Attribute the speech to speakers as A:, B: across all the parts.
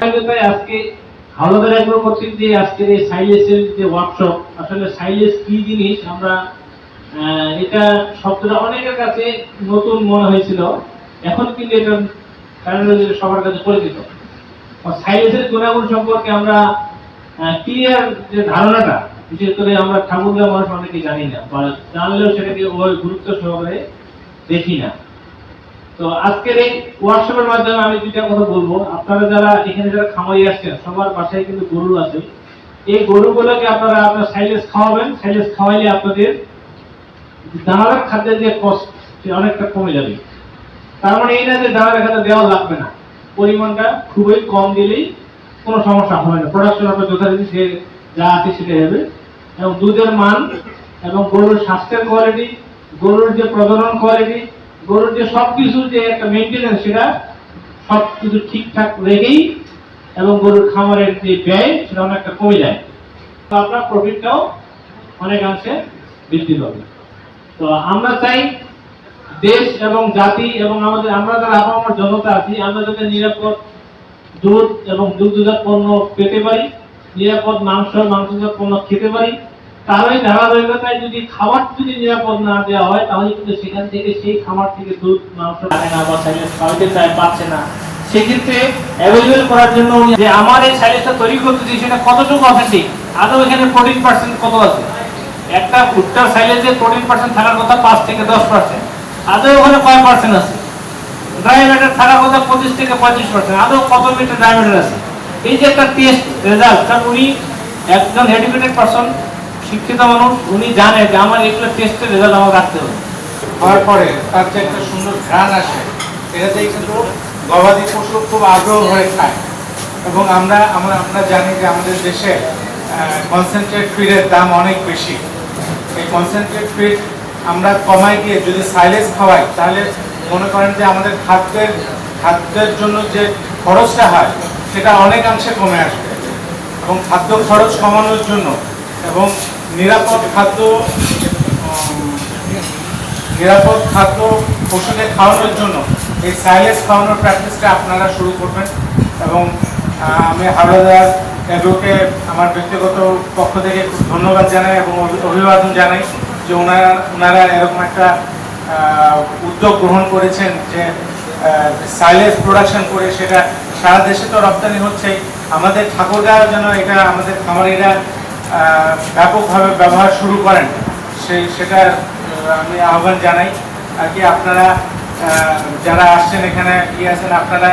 A: আজকে যে আজকের এই সাইলেসের যে ওয়ার্কশপ আসলে সাইলেস কি জিনিস আমরা এটা শব্দটা অনেকের কাছে নতুন মনে হয়েছিল, এখন কিন্তু এটা সবার কাছে পরিচিত। সাইলেসের গুণাগুণ সম্পর্কে আমরা ক্লিয়ার যে ধারণাটা, বিশেষ করে আমরা ঠাকুরগাঁ মানুষ অনেকে জানি না, বা জানলেও সেটাকে ওই গুরুত্ব সহকারে দেখি না। তো আজকের এই ওয়ার্কশপের মাধ্যমে আমি দুইটা কথা বলব। আপনারা যারা এখানে যারা খামারি আসছেন সবার বাসায় কিন্তু গরু আছে। এই গরুগুলোকে আপনারা আপনার সাইলেস খাওয়াবেন। সাইলেস খাওয়াইলে আপনাদের দানাদার খাদ্যের যে কষ্ট অনেকটা কমে যাবে। তার মানে এই না যে দানাদার খাদ্য দেওয়া লাগবে না। পরিমাণটা খুবই কম দিলেই কোনো সমস্যা হবে না। প্রোডাকশন আপনার যথারীতি সে যা আছে সেটাই হবে। এবং দুধের মান এবং গরুর স্বাস্থ্যের কোয়ালিটি গরুর যে প্রজনন কোয়ালিটি গরুর যে সবকিছু যে একটা মেনটেন্যান্স সেটা সব কিছু ঠিকঠাক রেখেই এবং গরুর খামারের যে ব্যয় সেটা অনেকটা কমে যায়। তো আপনার প্রফিটটাও অনেকাংশে বৃদ্ধি পাবে। তো আমরা চাই দেশ এবং জাতি এবং আমাদের, আমরা যারা আপামর জনতা আছি, আমরা যাতে নিরাপদ দুধ এবং দুগ্ধজাত পণ্য পেতে পারি, নিরাপদ মাংস, মাংসজাত পণ্য খেতে পারি তারই ধারাবাহিকতায় যদি খাবার যদি নিরাপদ না দেওয়া হয়, তাহলে কিন্তু সেখান থেকে সেই খামার থেকে দুধ, মাংস পায় না বা সাইলেন্স খাওয়াতে চায় পাচ্ছে না। সেক্ষেত্রে অ্যাভেলেবেল করার জন্য যে আমার এই সাইলেন্সটা তৈরি করতেছি সেটা কতটুকু অথেন্টিক আদৌ এখানে প্রোটিন পার্সেন্ট কত আছে? একটা ভুট্টার সাইলেন্সে প্রোটিন পার্সেন্ট থাকার কথা পাঁচ থেকে দশ পার্সেন্ট আদৌ ওখানে কয় পার্সেন্ট আছে? ড্রাই ম্যাটার থাকার কথা পঁচিশ থেকে পঁয়ত্রিশ পার্সেন্ট আদৌ কত মিটার ড্রাই ম্যাটার আছে? এই যে একটা টেস্ট রেজাল্ট কারণ উনি একজন এডুকেটেড পারসন শিক্ষিত মানুষ, উনি জানে যে আমার এগুলো টেস্টের রেজাল্ট আমার রাখতে হবে।
B: হওয়ার পরে তার যে একটা সুন্দর ঘ্রাণ আসে এটাতে কিন্তু গবাদি পশু খুব আগ্রহ হয়ে খায়। এবং আমরা আমরা আমরা জানি যে আমাদের দেশে কনসেন্ট্রেট ফিডের দাম অনেক বেশি। এই কনসেন্ট্রেট ফিড আমরা কমাই দিয়ে যদি সাইলেজ খাওয়াই, তাহলে মনে করেন যে আমাদের খাদ্যের খাদ্যের জন্য যে খরচটা হয়, সেটা অনেকাংশে কমে আসবে। এবং খাদ্য খরচ কমানোর জন্য এবং নিরাপদ খাদ্য নিরাপদ খাদ্য পশুকে খাওয়ানোর জন্য এই সাইলেজ খাওয়ানোর প্র্যাকটিসটা আপনারা শুরু করবেন এবং আমি হাওড়াদার এগুলোকে আমার ব্যক্তিগত পক্ষ থেকে খুব ধন্যবাদ জানাই এবং অভিবাদন জানাই যে ওনারা ওনারা এরকম একটা উদ্যোগ গ্রহণ করেছেন যে সাইলেজ প্রোডাকশন করে সেটা সারা দেশে তো রপ্তানি হচ্ছে আমাদের ঠাকুরগাঁও যেন এটা আমাদের খামারিরা ব্যাপকভাবে ব্যবহার শুরু করেন। সেই আহ, আমি আহ্বান জানাই। আর কি আপনারা যারা আসছেন এখানে ইয়ে আছেন আপনারা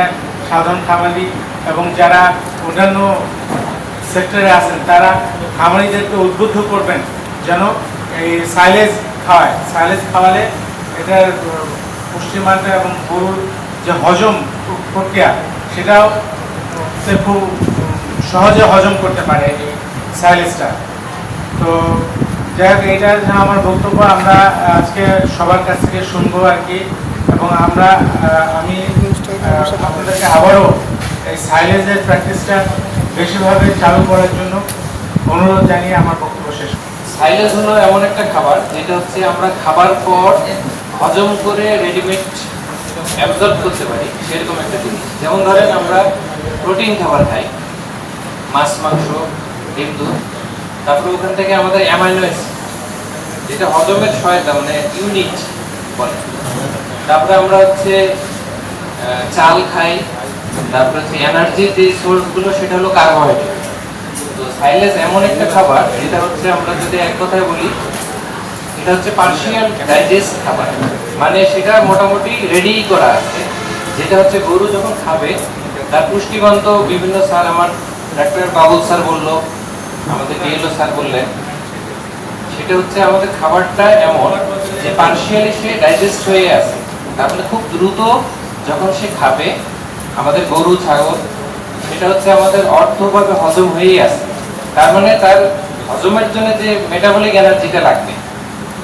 B: সাধারণ খামারি এবং যারা অন্যান্য সেক্টরে আছেন তারা খামারিদেরকে উদ্বুদ্ধ করবেন যেন এই সাইলেজ খাওয়ায়। সাইলেজ খাওয়ালে এটার পুষ্টিমানটা এবং গরুর যে হজম প্রক্রিয়া সেটাও সে খুব সহজে হজম করতে পারে। এই সাইলেজটা তো যাই হোক, এইটা আমার বক্তব্য। আমরা আজকে সবার কাছ থেকে শুনব আর কি। এবং আমরা আমি আপনাদেরকে আবারও এই সাইলেজের প্র্যাকটিসটা বেশিভাবে চালু করার জন্য অনুরোধ জানিয়ে আমার বক্তব্য শেষ।
C: সাইলেজ হলো এমন একটা খাবার, যেটা হচ্ছে আমরা খাবার পর হজম করে রেডিমেড অ্যাবজর্ব করতে পারি, সেরকম একটা জিনিস। যেমন ধরেন আমরা প্রোটিন খাবার খাই, মাছ, মাংস দুধ তারপরে ওখান থেকে আমাদের অ্যামাইনো যেটা হজমের সহায়তা মানে ইউনিট বলে। তারপরে আমরা হচ্ছে চাল খাই। তারপরে হচ্ছে এনার্জির যে সোর্সগুলো সেটা হলো কার্বোহাইড্রেট তো সাইলেজ এমন একটা খাবার, যেটা হচ্ছে আমরা যদি এক কথায় বলি, এটা হচ্ছে পার্সিয়াল ডাইজেস্ট খাবার। মানে সেটা মোটামুটি রেডি করা আছে। যেটা হচ্ছে গরু যখন খাবে, তার পুষ্টিমান বিভিন্ন স্যার আমার ডাক্তার বাবুল স্যার বলল আমাদের ডিএলও স্যার বললেন, সেটা হচ্ছে আমাদের খাবারটা এমন যে পার্সিয়ালি সে ডাইজেস্ট হয়ে আছে। তার মানে খুব দ্রুত যখন সে খাবে, আমাদের গরু, ছাগল, সেটা হচ্ছে আমাদের অর্থভাবে হজম হয়েই আছে। তার মানে তার হজমের জন্য যে মেটাবলিক এনার্জিটা লাগবে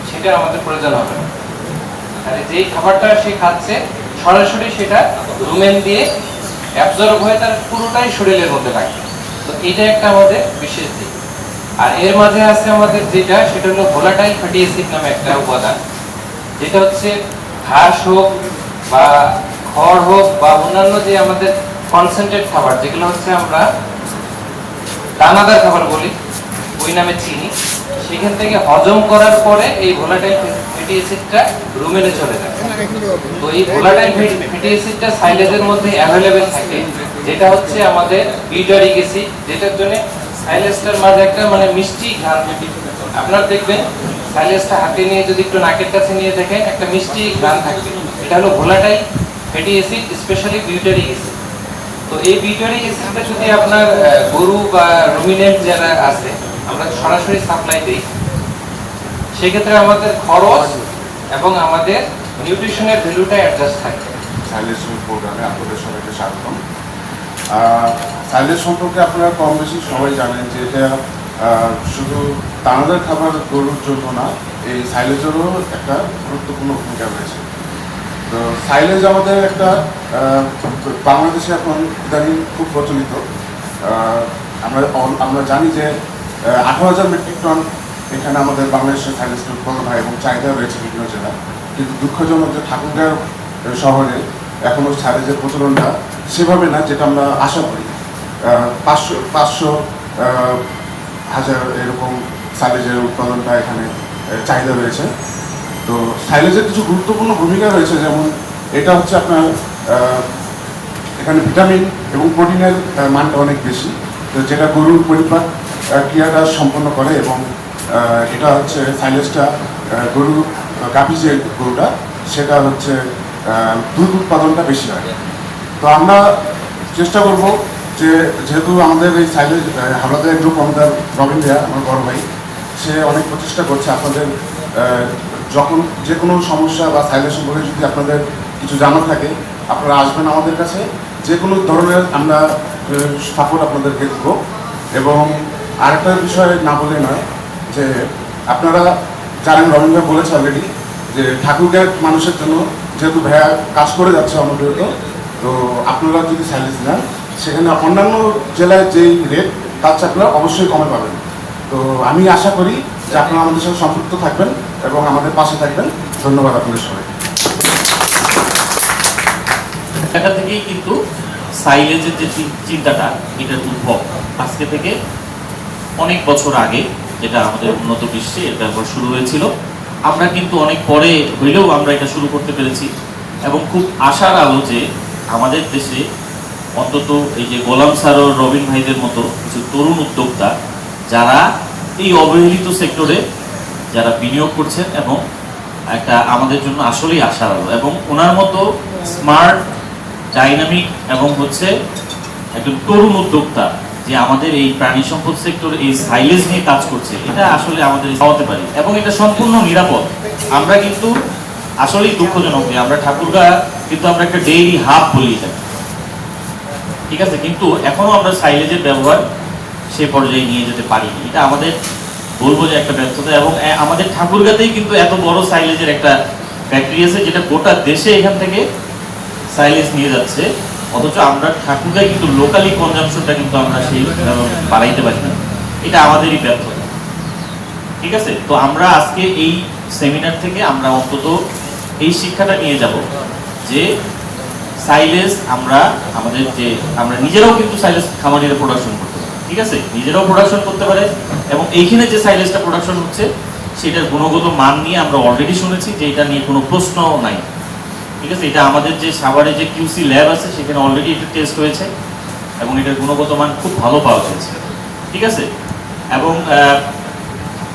C: সেটা আমাদের প্রয়োজন হবে আর যেই খাবারটা সে খাচ্ছে, সরাসরি সেটা রুমেন দিয়ে অ্যাবজর্ব হয়ে তার পুরোটাই শরীরের মধ্যে লাগবে। তো এটা একটা আমাদের বিশেষ দিক। আর এর মাঝে আছে আমাদের যেটা, সেটা হলো ভোলাটাইল ফ্যাটি অ্যাসিড নামে একটা উপাদান। যেটা হচ্ছে ঘাস হোক বা খড় হোক বা অন্যান্য যে আমাদের কনসেন্ট্রেট খাবার, যেগুলো হচ্ছে আমরা দানাদার খাবার বলি, ওই নামে চিনি, সেখান থেকে হজম করার পরে এই ভোলাটাইল ফ্যাটি অ্যাসিডটা রুমেনে চলে যায় তো এই ভোলাটাইল সাইলেজের মধ্যে অ্যাভেলেবেল থাকে। যেটা হচ্ছে আমাদের যেটার জন্য মাঝে একটা মানে মিষ্টি ঘ্রাণ আপনারা দেখবেন হাতে নিয়ে যদি একটু নাকের কাছে নিয়ে দেখেন, একটা মিষ্টি ঘ্রাণ থাকবে। এটা হলো volatile fatty acid specially butyric তো এই বিউটারিক অ্যাসিডটা যদি আপনার গরু বা রুমিনেন্ট যারা আছে, আমরা সরাসরি সাপ্লাই দিই। সেক্ষেত্রে আমাদের খরচ এবং আমাদের নিউট্রিশনের ভ্যালুটা অ্যাডজাস্ট থাকে
D: সাইলেশন প্রোগ্রামে আপনাদের সবাইকে স্বাগতম। সাইলেজ সম্পর্কে আপনারা কম বেশি সবাই জানেন যে এটা শুধু দানাদার খাবার গরুর জন্য না এই সাইলেজেরও একটা গুরুত্বপূর্ণ ভূমিকা রয়েছে। তো সাইলেজ আমাদের একটা বাংলাদেশে এখন ইদানিং খুব প্রচলিত। আমরা আমরা জানি যে আঠারো হাজার মেট্রিক টন এখানে আমাদের বাংলাদেশের সাইলেজ উৎপাদন হয় এবং চাহিদা রয়েছে বিভিন্ন জেলায় কিন্তু দুঃখজনক যে ঠাকুরগাঁও শহরে এখনও সাইলেজের প্রচলনটা সেভাবে না, যেটা আমরা আশা করি। পাঁচশো পাঁচশো হাজার এরকম সাইলেজের উৎপাদনটা এখানে চাহিদা রয়েছে। তো সাইলেজের কিছু গুরুত্বপূর্ণ ভূমিকা রয়েছে, যেমন এটা হচ্ছে আপনার এখানে ভিটামিন এবং প্রোটিনের মানটা অনেক বেশি। তো যেটা গরুর পরিপাক ক্রিয়াটা সম্পন্ন করে এবং এটা হচ্ছে সাইলেজটা আহ, গরু গাভী যে গরুটা সেটা হচ্ছে দুধ উৎপাদনটা বেশি হয়। তো আমরা চেষ্টা করব যে যেহেতু আমাদের এই সাইলেজ হাওড়াদের গ্রুপ আমাদের রবীন দেয়া আমার বড় ভাই সে অনেক প্রচেষ্টা করছে আপনাদের যখন যে কোনো সমস্যা বা সাইলেজ সম্পর্কে যদি আপনাদের কিছু জানা থাকে আপনারা আসবেন আমাদের কাছে। যে কোনো ধরনের আমরা সাপোর্ট আপনাদেরকে দেবো। এবং আরেকটা বিষয় না বলে নয় যে আপনারা জানেন রবীন্দ্র বলেছে অলরেডি যে ঠাকুরগাঁয়ের মানুষের জন্য যেহেতু ভাইয়া কাজ করে যাচ্ছে অনবরত, তো আপনারা যদি স্যালারি নেন সেখানে অন্যান্য জেলায় যেই রেট তার চেয়ে আপনারা অবশ্যই কমে পাবেন। তো আমি আশা করি যে আপনারা আমাদের সাথে সম্পৃক্ত থাকবেন এবং আমাদের পাশে থাকবেন। ধন্যবাদ আপনাদের সবাই
E: এটা থেকেই কিন্তু সাইলেজের যে চিন্তাটা এটার উদ্ভব আজকে থেকে অনেক বছর আগে যেটা আমাদের উন্নত বিশ্বে এর ব্যবহার শুরু হয়েছিল। আমরা কিন্তু অনেক পরে হইলেও আমরা এটা শুরু করতে পেরেছি। এবং খুব আশার আলো যে আমাদের দেশে অন্তত এই যে গোলাম স্যার ও রবিন ভাইদের মতো কিছু তরুণ উদ্যোক্তা, যারা এই অবহেলিত সেক্টরে যারা বিনিয়োগ করছেন এবং একটা আমাদের জন্য আসলেই আশার আলো। এবং ওনার মতো স্মার্ট, ডাইনামিক এবং হচ্ছে একজন তরুণ উদ্যোক্তা যে আমাদের এই প্রাণী সম্পদ সেক্টর এই সাইলেজ নিয়ে কাজ করছে, এটা আসলে আমাদের খাওয়াতে পারি। এবং এটা সম্পূর্ণ নিরাপদ। আমরা কিন্তু আসলেই দুঃখজনক যে আমরা ঠাকুরগা কিন্তু আমরা একটা ডেইরি হাব বলি এটাকে। ঠিক আছে? কিন্তু এখনও আমরা সাইলেজের ব্যবহার সে পর্যায়ে নিয়ে যেতে পারিনি। এটা আমাদের বলব যে একটা ব্যর্থতা এবং আমাদের ঠাকুরগাতেই কিন্তু এত বড় সাইলেজের একটা ফ্যাক্টরি আছে যেটা গোটা দেশে এখান থেকে সাইলেজ নিয়ে যাচ্ছে। অথচ আমরা ঠাকুরগায় কিন্তু লোকালি কনজামশনটা কিন্তু আমরা সেই বাড়াইতে পারি না। এটা আমাদেরই ব্যর্থতা। ঠিক আছে? তো আমরা আজকে এই সেমিনার থেকে আমরা অন্তত এই শিক্ষাটা নিয়ে যাব যে সাইলেস আমরা আমাদের যে, আমরা নিজেরাও কিন্তু সাইলেস খামারিরা প্রোডাকশন করতে পারি। ঠিক আছে? নিজেরাও প্রোডাকশন করতে পারে এবং এইখানে যে সাইলেজটা প্রোডাকশন হচ্ছে, সেটার গুণগত মান নিয়ে আমরা অলরেডি শুনেছি যে এটা নিয়ে কোনো প্রশ্ন নাই। ঠিক আছে? এটা আমাদের যে সাভারে যে কিউসি ল্যাব আছে, সেখানে অলরেডি এটা টেস্ট হয়েছে এবং এটার গুণগত মান খুব ভালো পাওয়া গেছে ঠিক আছে? এবং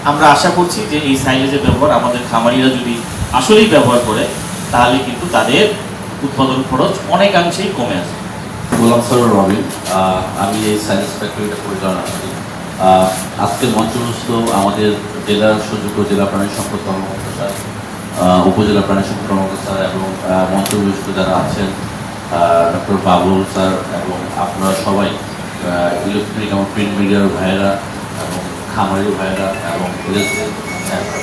E: আমরা আশা করছি যে এই সাইলেজের ব্যবহার আমাদের খামারিরা যদি আসলেই ব্যবহার করে, তাহলে কিন্তু তাদের উৎপাদন খরচ অনেকাংশেই কমে আসবে।
F: গোলাম সরোর রবিন আমি এই সায়েন্স ফ্যাক্টরিটা পরিচালনা করি। আজকের মঞ্চস্থ আমাদের জেলার সুযোগ্য জেলা প্রাণী সম্পদ কর্মকর্তা উপজেলা প্রাণী সম্পদ কর্মকর্তা এবং মঞ্চবিষ্ট যারা আছেন ডক্টর বাবুল স্যার এবং আপনারা সবাই ইলেকট্রনিক এবং প্রিন্ট মিডিয়ার ভাইয়েরা এবং খামারি ভাইয়েরা এবং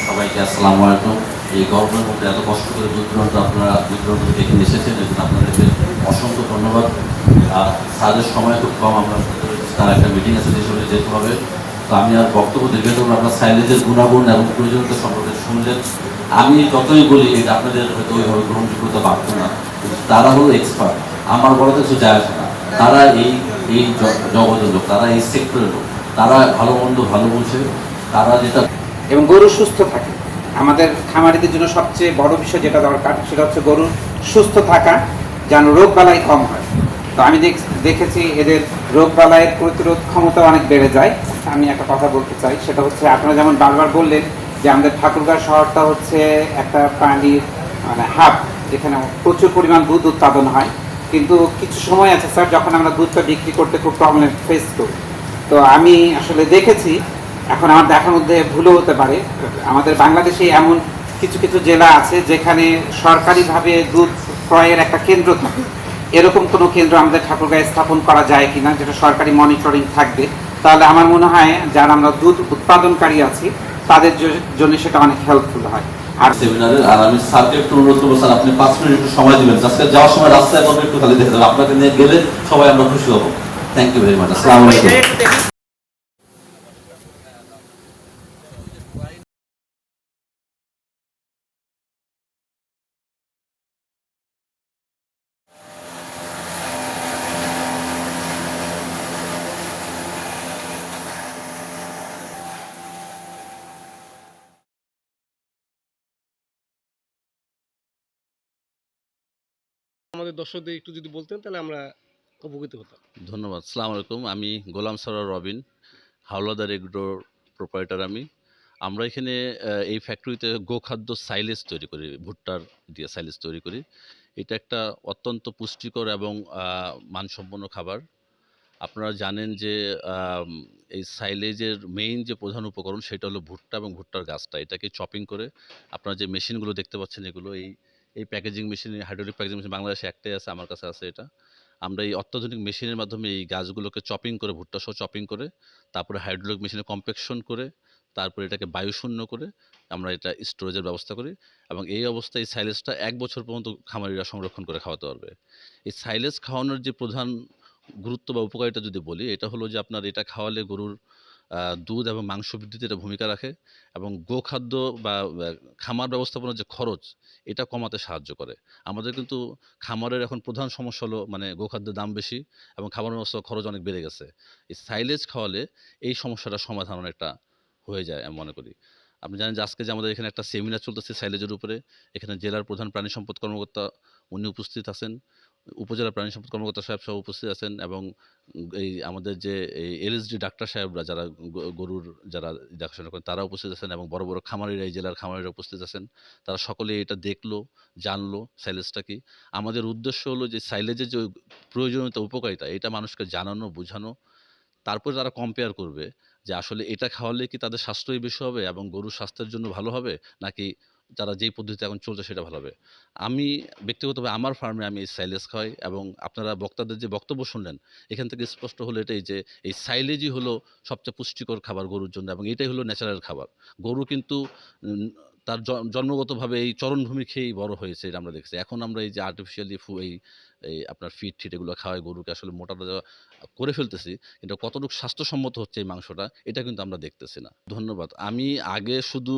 F: সবাইকে আসসালামু আলাইকুম। এই গল্পের মধ্যে এত কষ্ট করে দূর আপনারা দূর থেকে এসেছেন, এজন্য আপনাদেরকে অসংখ্য ধন্যবাদ। স্যারের সময় খুব কম, আমরা তার একটা মিটিং আছে যে সময় যেতে হবে। তো আমি আর বক্তব্য দীর্ঘ আপনার সাইলেজের গুণাগুণ এবং প্রয়োজনীয়তা সম্পর্কে শুনলেন আমি যতই বলি, এটা আপনাদের হয়তো ওইভাবে গ্রহণযোগ্যতা পাবো না। তারা হলো এক্সপার্ট আমার বড় কিছু যায় আসে না। তারা এই এই জগতের লোক, তারা এই সেক্টরের লোক। তারা ভালো মন্দ, ভালো বলছে তারা যেটা
G: এবং গরু সুস্থ থাকে। আমাদের খামারিদের জন্য সবচেয়ে বড় বিষয় যেটা দরকার, সেটা হচ্ছে গরুর সুস্থ থাকা, যেন রোগ বালাই কম হয়। তো আমি দেখ- দেখেছি এদের রোগ বালাইয়ের প্রতিরোধ ক্ষমতা অনেক বেড়ে যায়। আমি একটা কথা বলতে চাই, সেটা হচ্ছে আপনারা যেমন বারবার বললেন যে আমাদের ঠাকুরগাঁও শহরটা হচ্ছে একটা প্রাণীর মানে হাব, যেখানে প্রচুর পরিমাণ দুধ উৎপাদন হয়। কিন্তু কিছু সময় আছে স্যার, যখন আমরা দুধটা বিক্রি করতে খুব প্রবলেম ফেস করি। তো আমি আসলে দেখেছি, এখন আমার দেখার মধ্যে ভুলও হতে পারে। আমাদের বাংলাদেশে এমন কিছু কিছু জেলা আছে যেখানে সরকারিভাবে দুধ ক্রয়ের একটা কেন্দ্র থাকে। এরকম কোনো কেন্দ্র আমাদের ঠাকুরগাঁয়ে স্থাপন করা যায় কিনা যেটা সরকারি মনিটরিং থাকবে তাহলে আমার মনে হয় যারা আমরা দুধ উৎপাদনকারী আছি তাদের জন্য সেটা অনেক হেল্পফুল হয়। আর
F: সেমিনারের আর আমি স্যারকে একটু অনুরোধ করব স্যার আপনি পাঁচ মিনিট একটু সময় দিবেন। আজকে যাওয়ার সময় রাস্তায় কবে একটু খালি দেখে দেবেন। আপনাকে নিয়ে গেলে সবাই আমরা খুশি হব। থ্যাংক ইউ ভেরি মাচ আসসালামু আলাইকুম।
H: আমাদের দর্শকদের একটু যদি বলতেন, তাহলে আমরা উপকৃত হতাম।
E: ধন্যবাদ। সালাম আলাইকুম। আমি গোলাম সরার রবিন, হাওলাদার এগ্রোর প্রোপাইটার আমি। আমরা এখানে এই ফ্যাক্টরিতে গোখাদ্য সাইলেজ তৈরি করি, ভুট্টার দিয়ে সাইলেজ তৈরি করি। এটা একটা অত্যন্ত পুষ্টিকর এবং মানসম্পন্ন খাবার। আপনারা জানেন যে এই সাইলেজের মেইন যে প্রধান উপকরণ, সেটা হলো ভুট্টা এবং ভুট্টার গাছটা। এটাকে চপিং করে আপনারা যে মেশিনগুলো দেখতে পাচ্ছেন, এগুলো এই এই packaging machine hydraulic packaging machine বাংলাদেশে একটাই আছে, আমার কাছে আছে এটা। আমরা এই অত্যাধুনিক মেশিনের মাধ্যমে এই গাছগুলোকে চপিং করে, ভুট্টা সহ চপিং করে, তারপরে হাইড্রোলিক মেশিনে কম্পেকশন করে, তারপরে এটাকে বায়ুশূন্য করে আমরা এটা স্টোরেজের ব্যবস্থা করি এবং এই অবস্থায় এই সাইলেজটা এক বছর পর্যন্ত খামারিরা সংরক্ষণ করে খাওয়াতে পারবে। এই সাইলেজ খাওয়ানোর যে প্রধান গুরুত্ব বা উপকারিতা যদি বলি, এটা হলো যে আপনার এটা খাওয়ালে গরুর দুধ এবং মাংস বৃদ্ধিতে এটা ভূমিকা রাখে এবং গোখাদ্য বা খামার ব্যবস্থাপনার যে খরচ, এটা কমাতে সাহায্য করে। আমাদের কিন্তু খামারের এখন প্রধান সমস্যা হলো মানে গোখাদ্যের দাম বেশি এবং খাবার ব্যবস্থা খরচ অনেক বেড়ে গেছে। এই সাইলেজ খাওয়ালে এই সমস্যাটা সমাধান অনেকটা হয়ে যায় আমি মনে করি। আপনি জানেন যে আজকে যে আমাদের এখানে একটা সেমিনার চলতেছে সাইলেজের উপরে, এখানে জেলার প্রধান প্রাণী সম্পদ কর্মকর্তা উনি উপস্থিত আছেন। উপজেলা প্রাণী সম্পদ কর্মকর্তা সাহেব সহ উপস্থিত আছেন এবং এই আমাদের যে এলএসডি ডাক্তার সাহেবরা যারা গরুর যারা দেখাশোনা করেন তারা উপস্থিত আছেন এবং বড় বড় খামারিরা এই জেলার খামারিরা উপস্থিত আছেন। তারা সকলে এটা দেখল, জানলো, সাইলেজটা কি? আমাদের উদ্দেশ্য হলো যে সাইলেজের যে প্রয়োজনীয়তা, উপকারিতা, এটা মানুষকে জানানো, বোঝানো, তারপরে তারা কম্পেয়ার করবে যে আসলে এটা খাওয়ালে কি তাদের স্বাস্থ্যই বেশি হবে এবং গরুর স্বাস্থ্যের জন্য ভালো হবে নাকি তারা যেই পদ্ধতিতে এখন চলছে সেটা ভালো হবে। আমি ব্যক্তিগতভাবে আমার ফার্মে আমি এই সাইলেজ খাওয়াই এবং আপনারা বক্তাদের যে বক্তব্য শুনলেন, এখান থেকে স্পষ্ট হলো এটাই যে এই সাইলেজই হলো সবচেয়ে পুষ্টিকর খাবার গরুর জন্য এবং এটাই হলো ন্যাচারাল খাবার। গরু কিন্তু তার জন্মগতভাবে এই চরণভূমি খেয়েই বড় হয়েছে এটা আমরা দেখছি। এখন আমরা এই যে আর্টিফিশিয়ালি ফু, এই এই আপনার ফিট ফিট এগুলো খাওয়াই গরুকে আসলে মোটা করে ফেলতেছি, কিন্তু কতটুকু স্বাস্থ্যসম্মত হচ্ছে এই মাংসটা এটা কিন্তু আমরা দেখতেছি না। ধন্যবাদ। আমি আগে শুধু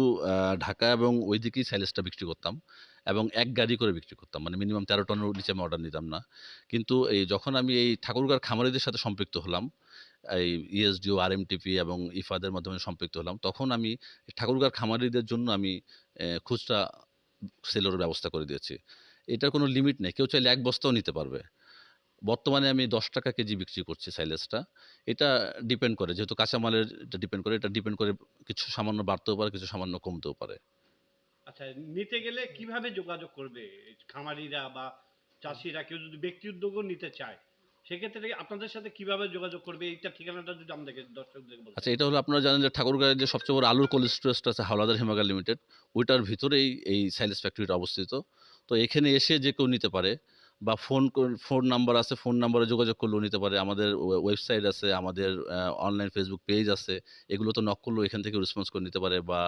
E: ঢাকা এবং ওইদিকেই সাইলেজটা বিক্রি করতাম এবং এক গাড়ি করে বিক্রি করতাম মানে মিনিমাম তেরো টনের নিচে আমি অর্ডার নিতাম না। কিন্তু এই যখন আমি এই ঠাকুরগাঁর খামারিদের সাথে সম্পৃক্ত হলাম এই E ইএসডিও আর এমটিপি এবং ইফাদের মাধ্যমে সম্পৃক্ত হলাম। তখন আমি ঠাকুরগাঁর খামারিদের জন্য আমি খুচরা সেলের ব্যবস্থা করে দিয়েছি। এটার কোনো লিমিট নেই। কেউ চাইলে এক বস্তাও নিতে পারবে। বর্তমানে আমি দশ টাকা কেজি বিক্রি করছি সাইলেজটা এটা ডিপেন্ড করে। যেহেতু কাঁচামালের এটা ডিপেন্ড করে। এটা ডিপেন্ড করে কিছু সামান্য বাড়তেও পারে, কিছু সামান্য কমতেও পারে।
H: আচ্ছা নিতে গেলে কীভাবে যোগাযোগ করবে? খামারিরা বা চাষিরা, কেউ যদি ব্যক্তি উদ্যোগও নিতে চায়। সেক্ষেত্রে আপনাদের সাথে কীভাবে যোগাযোগ করবে, এইটা ঠিকানাটা যদি আমাদেরকে দর্শকদের বলেন
E: আচ্ছা এটা হলো আপনারা জানেন যে ঠাকুরগাঁয়ের যে সবচেয়ে বড় আলুর কোল্ড স্টোরেজটা আছে হাওলাদার হিমাগার লিমিটেড, ওইটার ভিতরেই এই সাইলেস ফ্যাক্টরিটা অবস্থিত। তো এখানে এসে যে কেউ নিতে পারে বা ফোন ফোন নাম্বার আছে, ফোন নাম্বারে যোগাযোগ করলেও নিতে পারে। আমাদের ওয়েবসাইট আছে, আমাদের অনলাইন ফেসবুক পেজ আছে। এগুলো তো নক করলেও এখান থেকে রেসপন্স করে নিতে পারে বা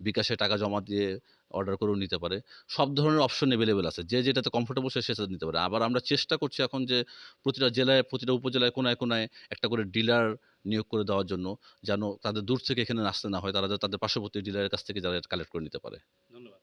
E: বিকাশে টাকা জমা দিয়ে অর্ডার করেও নিতে পারে। সব ধরনের অপশন অ্যাভেলেবেল আছে। যে যেটাতে কমফোর্টেবল সে সেটা নিতে পারে। আবার আমরা চেষ্টা করছি এখন যে প্রতিটা জেলায়, প্রতিটা উপজেলায়, কোনায় কোনায় একটা করে ডিলার নিয়োগ করে দেওয়ার জন্য যেন তাদের দূর থেকে এখানে আসতে না হয়। তারা তাদের পার্শ্ববর্তী ডিলারের কাছ থেকে যারা কালেক্ট করে নিতে পারে।
H: ধন্যবাদ।